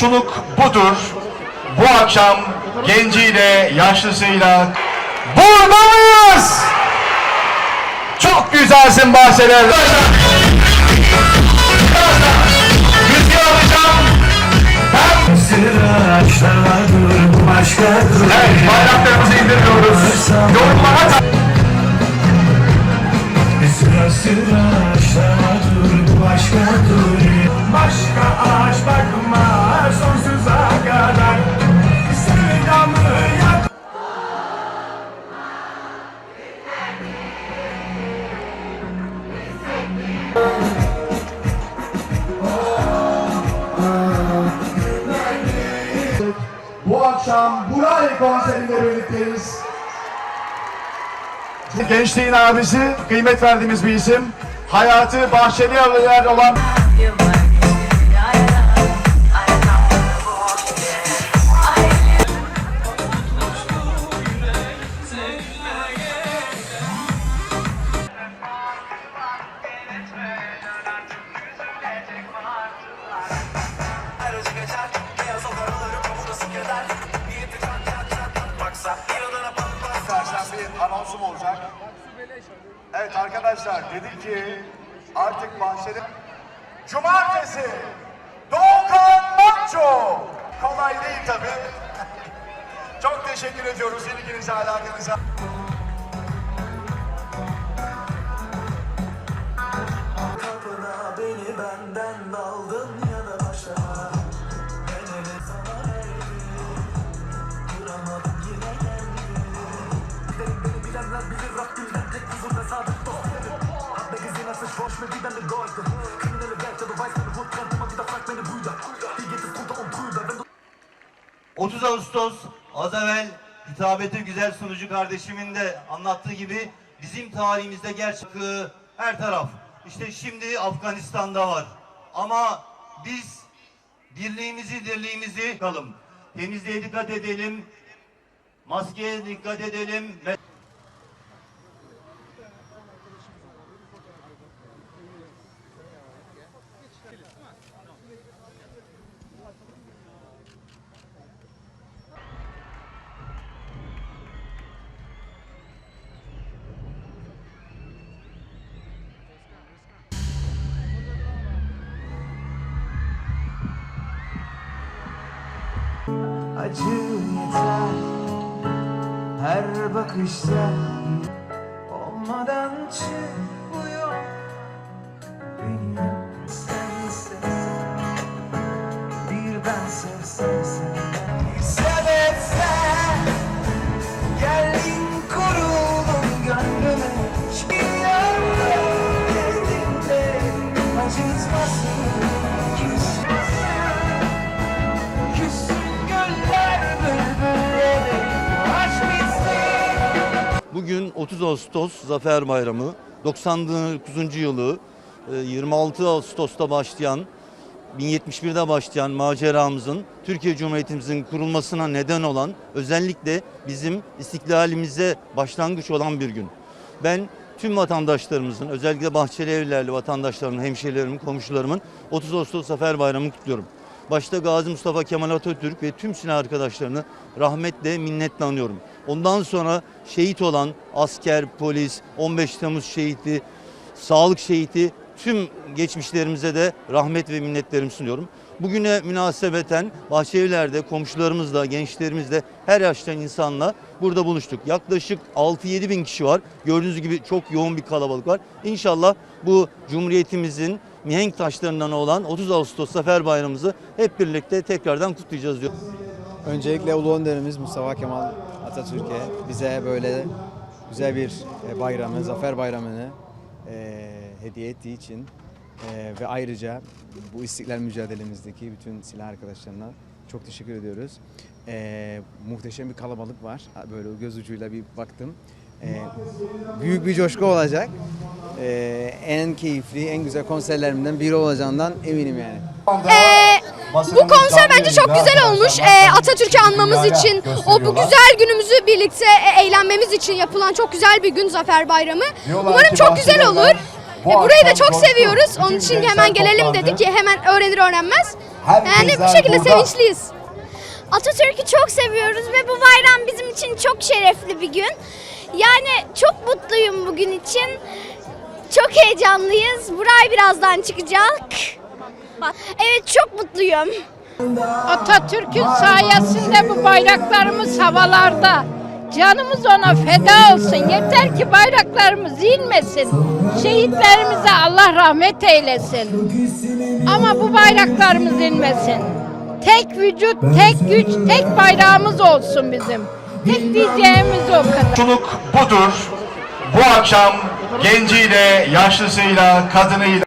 Çoluk budur. Bu akşam genciyle, yaşlısıyla burada mıyız? Çok güzelsin Bahçeler. Evet, bayraklarımızı indiriyoruz. Yorumlara ta- Sıra sıraçlar bu başka Başka akşam Buray konserinde birlikteyiz. Gençliğin abisi, kıymet verdiğimiz bir isim. Hayatı bahçeli evler olan Evet arkadaşlar dedi ki artık bahçeli... Cumartesi Doğukan Maço. Kolay değil tabi. Çok teşekkür ediyoruz ilginize alakanıza. 30 Ağustos az evvel hitabeti güzel sunucu kardeşimin de anlattığı gibi bizim tarihimizde gerçekliği her taraf. İşte şimdi Afganistan'da var. Ama biz birliğimizi dirliğimizi kalım. Temizliğe dikkat edelim. Maskeye dikkat edelim. Acı yeter. Her bakışta Olmadan çık bu yok Beni sen istesen Bir ben sevsem sen Sebepsen Geldin kuruldun gönlüme yerde Gezdin acıtmasın Bugün 30 Ağustos Zafer Bayramı. 99. yılı e, 26 Ağustos'ta başlayan 1071'de başlayan maceramızın Türkiye Cumhuriyetimizin kurulmasına neden olan özellikle bizim istiklalimize başlangıç olan bir gün. Ben tüm vatandaşlarımızın özellikle Bahçeli Evlerli vatandaşlarımın, hemşehrilerimin, komşularımın 30 Ağustos Zafer Bayramı'nı kutluyorum. Başta Gazi Mustafa Kemal Atatürk ve tüm silah arkadaşlarını rahmetle, minnetle anıyorum. Ondan sonra şehit olan asker, polis, 15 Temmuz şehidi, sağlık şehidi tüm geçmişlerimize de rahmet ve minnetlerimi sunuyorum. Bugüne münasebeten Bahçelievler'de komşularımızla, gençlerimizle, her yaştan insanla burada buluştuk. Yaklaşık 6-7 bin kişi var. Gördüğünüz gibi çok yoğun bir kalabalık var. İnşallah bu Cumhuriyetimizin mihenk taşlarından olan 30 Ağustos Zafer Bayramımızı hep birlikte tekrardan kutlayacağız diyor. Öncelikle Ulu Önderimiz Mustafa Kemal Atatürk'e bize böyle güzel bir e, bayramı, Zafer Bayramı'nı e, hediye ettiği için e, ve ayrıca bu istiklal mücadelemizdeki bütün silah arkadaşlarına çok teşekkür ediyoruz. E, muhteşem bir kalabalık var. Böyle göz ucuyla bir baktım. E, büyük bir coşku olacak. E, en keyifli, en güzel konserlerimden biri olacağından eminim yani. Ee, bu konser bence çok güzel olmuş. Ee, Atatürk'ü anmamız için, o bu güzel günümüzü birlikte e, eğlenmemiz için yapılan çok güzel bir gün Zafer Bayramı. Umarım çok güzel olur. E, burayı da çok seviyoruz. Onun için hemen gelelim dedik ki hemen öğrenir öğrenmez. Yani bu şekilde sevinçliyiz. Atatürk'ü çok seviyoruz ve bu bayram bizim için çok şerefli bir gün. Yani çok mutluyum bugün için. Çok heyecanlıyız. Buray birazdan çıkacak. Evet çok mutluyum. Atatürk'ün sayesinde bu bayraklarımız havalarda. Canımız ona feda olsun. Yeter ki bayraklarımız inmesin. Şehitlerimize Allah rahmet eylesin. Ama bu bayraklarımız inmesin. Tek vücut, tek güç, tek bayrağımız olsun bizim. Tek diyeceğimiz o kadar. Çoluk budur. Bu akşam genciyle, yaşlısıyla, kadınıyla